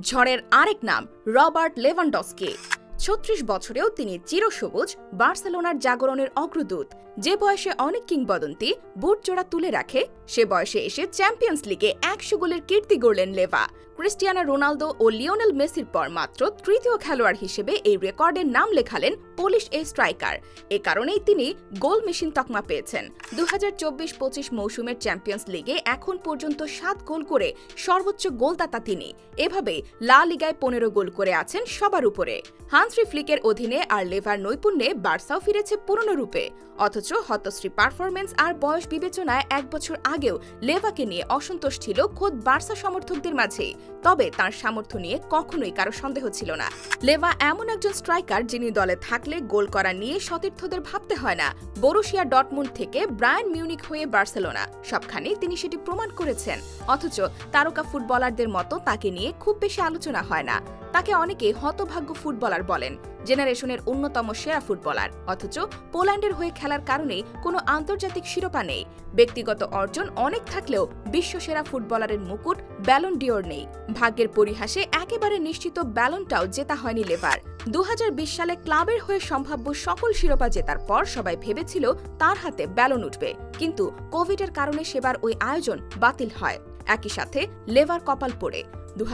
ঝড়ের আরেক নাম রবার্ট লেভানডস্কি। ছত্রিশ বছরেও তিনি চিরসবুজ, বার্সেলোনার জাগরণের অগ্রদূত। যে বয়সে অনেক কিংবদন্তি বুট জোড়া তুলে রাখে, সে বয়সে এসে চ্যাম্পিয়ন্স লিগে একশো গোলের কীর্তি গড়লেন লেভা। ক্রিস্টিয়ানো রোনালদো ও লিওনেল মেসির পর মাত্র তৃতীয় খেলোয়াড় হিসেবে এই রেকর্ডের নাম লেখালেন পোলিশ এই স্ট্রাইকার। এ কারণেই তিনি গোল মেশিন তকমা পেয়েছেন। দু হাজার চব্বিশ পঁচিশ মৌসুমের চ্যাম্পিয়ন্স লিগে এখন পর্যন্ত সাত গোল করে সর্বোচ্চ গোলদাতা তিনি। এভাবে লা লিগায় পনেরো গোল করে আছেন সবার উপরে। হান্সরি ফ্লিকের অধীনে আর লেভার নৈপুণ্যে বার্সাও ফিরেছে পুরনো রূপে। অথচ হতশ্রী পারফরমেন্স আর বয়স বিবেচনায় এক বছর আগেও লেভাকে নিয়ে অসন্তোষ ছিল খোদ বার্সা সমর্থকদের মাঝে তবে তার সামর্থ্য নিয়ে কখনোই কারও সন্দেহ ছিল না। লেভা এমন একজন স্ট্রাইকার যিনি দলে থাকলে গোল করা নিয়ে সতীর্থদের ভাবতে হয় না। বরুশিয়া ডটমুন্ড থেকে ব্রায়ান মিউনিক হয়ে বার্সেলোনা। সবখানে তিনি সেটি প্রমাণ করেছেন। অথচ তারকা ফুটবলারদের মতো তাকে নিয়ে খুব বেশি আলোচনা হয় না। তাকে অনেকে হতভাগ্য ফুটবলার বলেন। জেনারেশনের অন্যতম সেরা ফুটবলার। অথচ পোল্যান্ডের হয়ে খেলার কারণে কোনো আন্তর্জাতিক শিরোপা নেই। ব্যক্তিগত অর্জন অনেক থাকলেও বিশ্বসেরা ফুটবলারের মুকুট ব্যালন ডিওর নেই। ভাগ্যের পরিহাসে একেবারে নিশ্চিত ব্যালনটাও জেতা হয়নি লেভার। দু হাজার বিশ সালে ক্লাবের হয়ে সম্ভাব্য সকল শিরোপা জেতার পর সবাই ভেবেছিল তার হাতে ব্যালন উঠবে। কিন্তু কোভিডের কারণে সেবার ওই আয়োজন বাতিল হয়। একই সাথে লেভার কপাল পড়ে। দু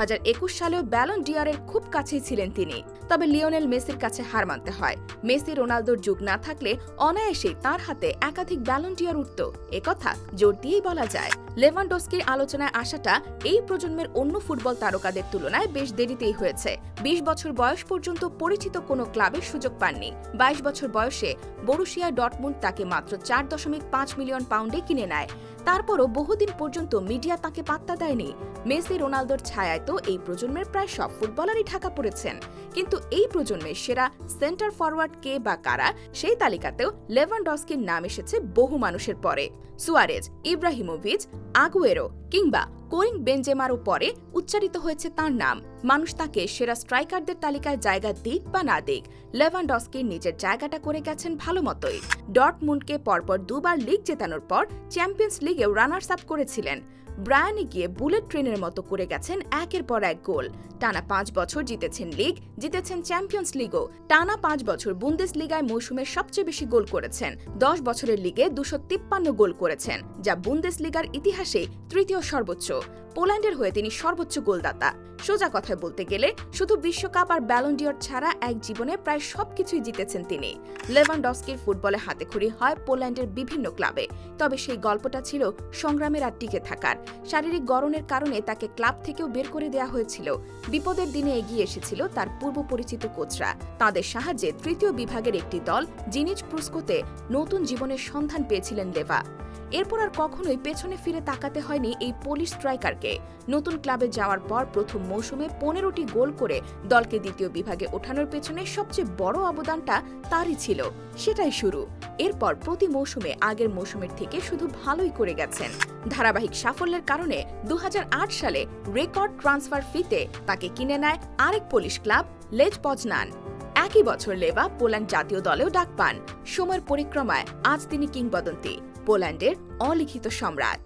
সালেও ব্যালন ডিয়ারের খুব কাছেই ছিলেন তিনি। তবে লিওনেল মেসির কাছে হার মানতে হয়। মেসি রোনালদোর যুগ না থাকলে অনায়াসেই তার হাতে একাধিক ব্যালন ডিয়ার উঠত। একথা জোর দিয়েই বলা যায়। লেভানডস্কির আলোচনায় আসাটা এই প্রজন্মের অন্য ফুটবল তারকাদের তুলনায় বেশ দেরিতেই হয়েছে। বিশ বছর বয়স পর্যন্ত পরিচিত কোনো ক্লাবের সুযোগ পাননি। বাইশ বছর বয়সে বরুশিয়া ডটমুন্ড তাকে মাত্র চার দশমিক পাঁচ মিলিয়ন পাউন্ডে কিনে নেয়। তারপরও বহুদিন পর্যন্ত মিডিয়া তাকে পাত্তা দেয়নি। মেসি রোনালদোর ছায়ায় তো এই প্রজন্মের প্রায় সব ফুটবলারই ঢাকা পড়েছেন। কিন্তু এই প্রজন্মের সেরা সেন্টার ফরওয়ার্ড কে বা কারা, সেই তালিকাতেও লেভান ডস্কির নাম এসেছে বহু মানুষের পরে। সুয়ারেজ, ইব্রাহিমোভিচ, আগুয়েরো কিংবা কোরিং বেঞ্জেমারও পরে উচ্চারিত হয়েছে তার নাম। মানুষ তাকে সেরা স্ট্রাইকারদের তালিকায় জায়গা দিক বা না দিক। লেভানডস্কি নিজের জায়গাটা করে গেছেন ভালো মতোই। ডটমুন্ডকে পরপর দুবার লিগ জেতানোর পর চ্যাম্পিয়ন্স লিগেও রানার্স আপ করেছিলেন। ব্রায়ানে গিয়ে বুলেট ট্রেনের মতো করে গেছেন একের পর এক গোল। টানা পাঁচ বছর জিতেছেন লিগ, জিতেছেন চ্যাম্পিয়ন্স লিগও। টানা পাঁচ বছর বুন্দেস লিগায় মৌসুমে সবচেয়ে বেশি গোল করেছেন। দশ বছরের লিগে দুশো তিপ্পান্ন গোল করেছেন, যা বুন্দেস লিগার ইতিহাসে তৃতীয় সর্বোচ্চ। পোল্যান্ডের হয়ে তিনি সর্বোচ্চ গোলদাতা। সোজা কথায় বলতে গেলে, শুধু বিশ্বকাপ আর ব্যালন্ডিয়র ছাড়া এক জীবনে প্রায় সবকিছুই জিতেছেন তিনি। লেভানডস্কির ফুটবলে হাতেখড়ি হয় পোল্যান্ডের বিভিন্ন ক্লাবে। তবে সেই গল্পটা ছিল সংগ্রামের আর টিকে থাকার। শারীরিক গরণের কারণে তাকে ক্লাব থেকেও বের করে দেওয়া হয়েছিল। বিপদের দিনে এগিয়ে এসেছিল তার পূর্ব পরিচিত কোচরা। তাদের সাহায্যে তৃতীয় বিভাগের একটি দল জিনিজ প্রুস্কোতে নতুন জীবনের সন্ধান পেয়েছিলেন লেভা এরপর আর কখনোই পেছনে ফিরে তাকাতে হয়নি এই পোলিশ স্ট্রাইকারকে নতুন ক্লাবে যাওয়ার পর প্রথম মৌসুমে পনেরোটি গোল করে দলকে দ্বিতীয় বিভাগে ওঠানোর পেছনে সবচেয়ে বড় অবদানটা তারই ছিল। সেটাই শুরু। এরপর প্রতি মৌসুমে আগের মৌসুমের থেকে শুধু ভালোই করে গেছেন। ধারাবাহিক সাফল্যের কারণে দু সালে রেকর্ড ট্রান্সফার ফিতে তাকে কিনে নেয় আরেক পোলিশ ক্লাব, লেজ পজনান। একই বছর লেবা পোল্যান্ড জাতীয় দলেও ডাক পান। সময়ের পরিক্রমায় আজ তিনি কিংবদন্তি, পোল্যান্ডের অলিখিত সম্রাট।